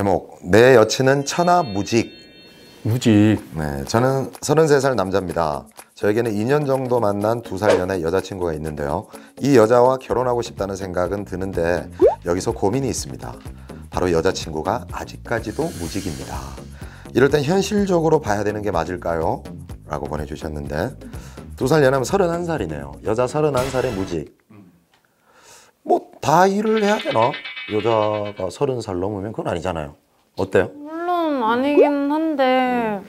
제목 내 여친은 천하무직 무직. 네, 저는 33살 남자입니다. 저에게는 2년 정도 만난 두 살 연애 여자친구가 있는데요. 이 여자와 결혼하고 싶다는 생각은 드는데 여기서 고민이 있습니다. 바로 여자친구가 아직까지도 무직입니다. 이럴 땐 현실적으로 봐야 되는 게 맞을까요? 라고 보내주셨는데 두 살 연하면 31살이네요. 여자 31살의 무직. 뭐 다 일을 해야 되나? 여자가 30살 넘으면 그건 아니잖아요. 어때요? 물론 아니긴 한데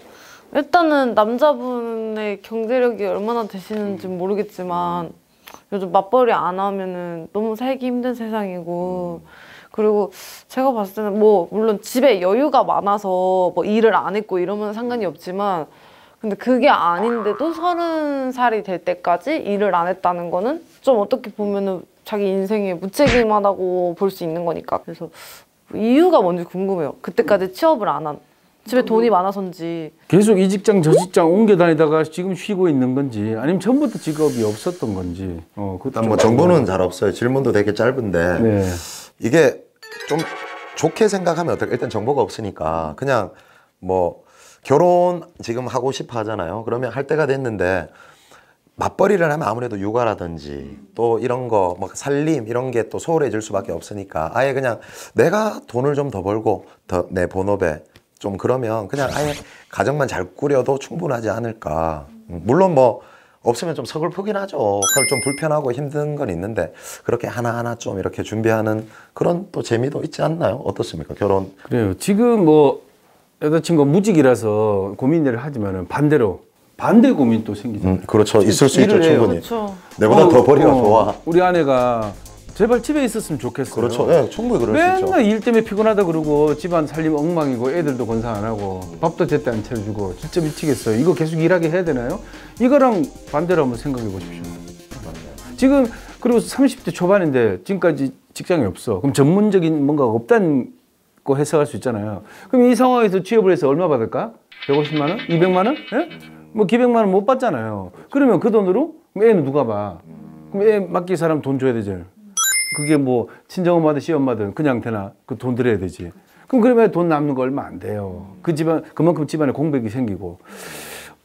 일단은 남자분의 경제력이 얼마나 되시는지 모르겠지만 요즘 맞벌이 안 하면은 너무 살기 힘든 세상이고 그리고 제가 봤을 때는 뭐 물론 집에 여유가 많아서 뭐 일을 안 했고 이러면 상관이 없지만 근데 그게 아닌데도 서른 살이 될 때까지 일을 안 했다는 거는 좀 어떻게 보면은 자기 인생에 무책임하다고 볼 수 있는 거니까 그래서 이유가 뭔지 궁금해요. 그때까지 취업을 안 한. 집에 돈이 많아서인지. 계속 이 직장 저 직장 옮겨 다니다가 지금 쉬고 있는 건지 아니면 처음부터 직업이 없었던 건지. 어, 일단 뭐좀 정보는 잘 없어요. 질문도 되게 짧은데 네. 이게 좀 좋게 생각하면 어떨까? 일단 정보가 없으니까 그냥 뭐 결혼 지금 하고 싶어 하잖아요. 그러면 할 때가 됐는데 맞벌이를 하면 아무래도 육아라든지 또 이런 거 뭐 살림 이런 게 또 소홀해질 수밖에 없으니까 아예 그냥 내가 돈을 좀 더 벌고 더 내 본업에 좀 그러면 그냥 아예 가정만 잘 꾸려도 충분하지 않을까. 음, 물론 뭐 없으면 좀 서글프긴 하죠. 그걸 좀 불편하고 힘든 건 있는데 그렇게 하나하나 좀 이렇게 준비하는 그런 또 재미도 있지 않나요? 어떻습니까? 결혼 그래요. 지금 뭐 여자친구 무직이라서 고민을 하지만은 반대로 반대 고민 또 생기죠. 음, 그렇죠. 있을 수 있죠. 충분히. 그렇죠. 내보다 어, 더 벌이가 어, 좋아. 우리 아내가 제발 집에 있었으면 좋겠어요. 그렇죠. 예, 충분히 그럴 수 있죠. 맨날 일 때문에 피곤하다 그러고 집안 살림 엉망이고 애들도 건사 안 하고 밥도 제때 안 차려주고 진짜 미치겠어요. 이거 계속 일하게 해야 되나요? 이거랑 반대로 한번 생각해 보십시오. 지금 그리고 30대 초반인데 지금까지 직장이 없어. 그럼 전문적인 뭔가가 없다는 거 해석할 수 있잖아요. 그럼 이 상황에서 취업을 해서 얼마 받을까? 150만 원? 200만 원? 예? 뭐 기백만 원 못 받잖아요. 그러면 그 돈으로 애는 누가 봐? 그럼 애 맡길 사람 돈 줘야 되죠. 그게 뭐 친정엄마든 시엄마든 그냥 되나 그 돈 들여야 되지. 그럼 그러면 돈 남는 거 얼마 안 돼요. 그 집안 그만큼 집안에 공백이 생기고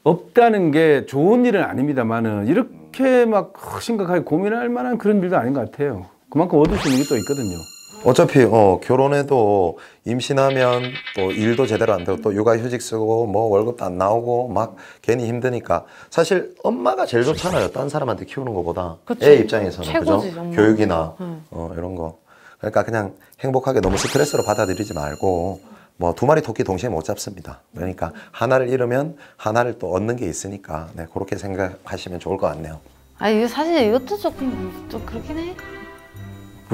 없다는 게 좋은 일은 아닙니다만은 이렇게 막 심각하게 고민할 만한 그런 일도 아닌 것 같아요. 그만큼 얻을 수 있는 게 또 있거든요. 어차피 어, 결혼해도 임신하면 또 일도 제대로 안 되고 또 육아휴직 쓰고 뭐 월급도 안 나오고 막 괜히 힘드니까 사실 엄마가 제일 좋잖아요. 딴 사람한테 키우는 것보다 그치. 애 입장에서는 최고지, 그죠? 엄마. 교육이나 응. 어, 이런 거 그러니까 그냥 행복하게 너무 스트레스로 받아들이지 말고 뭐 두 마리 토끼 동시에 못 잡습니다. 그러니까 하나를 잃으면 하나를 또 얻는 게 있으니까 네, 그렇게 생각하시면 좋을 것 같네요. 아 이거 사실 이것도 조금 좀 그렇긴 해.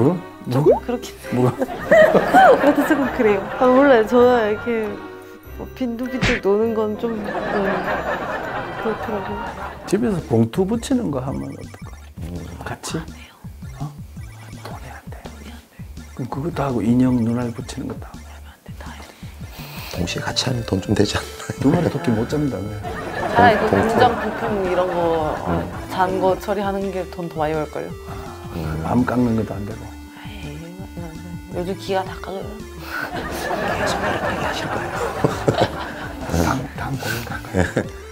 뭐? 조금 그렇긴 해. 뭐가? 그것도 조금 그래요. 아, 원래 저는 이렇게 뭐 빈둥빈둥 노는 건좀 음, 그렇더라고요. 집에서 봉투 붙이는 거 하면 어떨까? 같이? 어? 돈이 안 돼. 그럼 그것도 하고 인형 눈알 붙이는 것도 하고. 동시에 같이 하면 돈 좀 되지 않나요? 두 마리 토끼 못 잡는다며. 차라리 그 봉투. 공장 부품 이런 거 어, 잔거 처리하는 게 돈 더 많이 벌걸요. 마음 깎는 것도 안 되고. 에이, 요즘 기가 다 까져요. 다음, 다음 고민 갈까요?